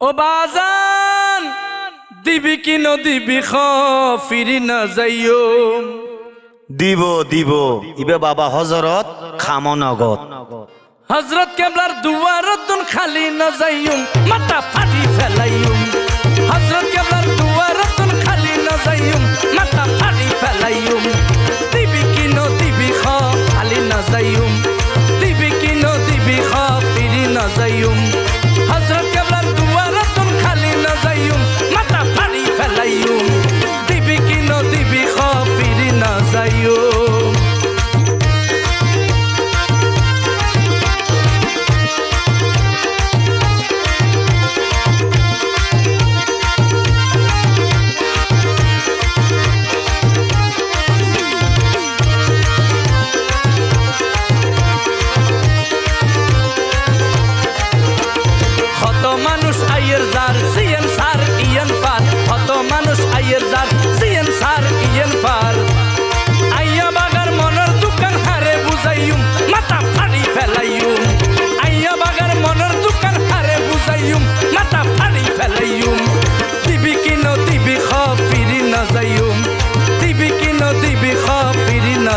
ও বাজান দিবি কি নদিবি খ ফিরি না যাইও। দিব দিব। ইবে বাবা হজরত খামনগত হজরত কেবলার দুয়ার তুন খালি না যাইম মাথা ফাটি ফেলাইম হজরত কেবলার দুয়ার তুন খালি না যাইম মাথা ফাটি ফেলাইম দিবি কি নদিবি খ খালি না যাইম দিবি কি নদিবি খ ফিরি না যাইম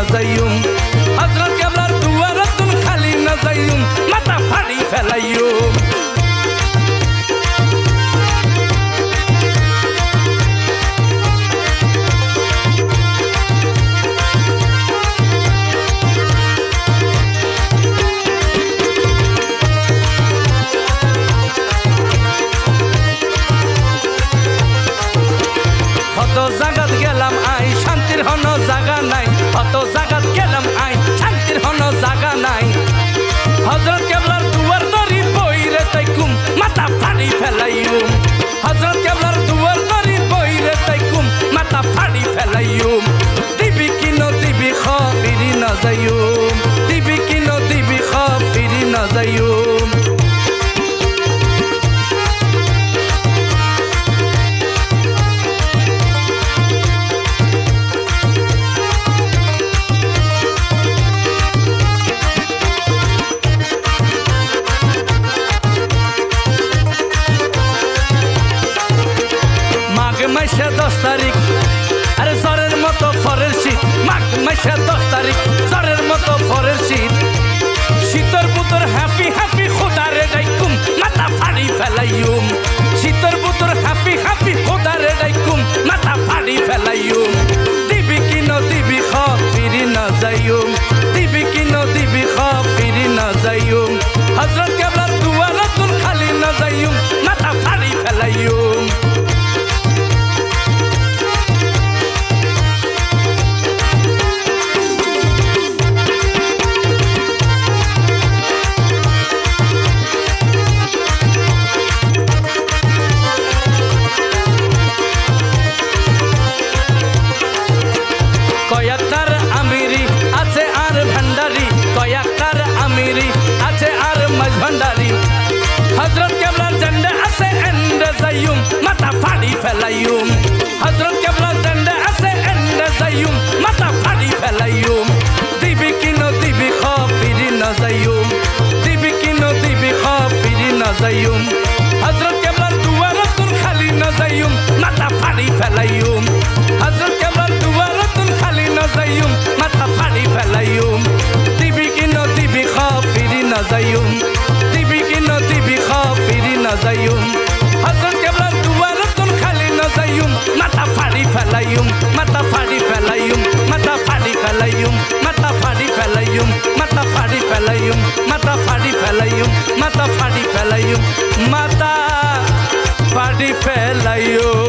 নাজাইম হজরত কেবলার দুয়ারতুন খালি নাজাইম মাথা ফাড়ি ফেলাইও ফাড়ি ফেলাইম হজরত কেবলার ঝন্ডা আছে এন্ডে যাইম মাথা ফাড়ি ফেলাইম দিবি কি দিবি খ ফিরি না যাইম দিবি কি দিবি খ ফিরি না যাইম হজরত কেবলার দুয়ার খালি না মাথা ফাড়ি ফেলাইম হজরত কেবলার দুয়ার খালি না মাথা ফাড়ি ফেলাইম দিবি কি দিবি খ ফিরি না যাইম দিবি কি দিবি খ ফিরি না খালি না যাইম মাথা ফাড়ি ফেলাইম মাথা ফাড়ি ফেলাইম মাথা ফাড়ি ফেলাইম মাথা ফাড়ি ফেলাইম মাথা ফাড়ি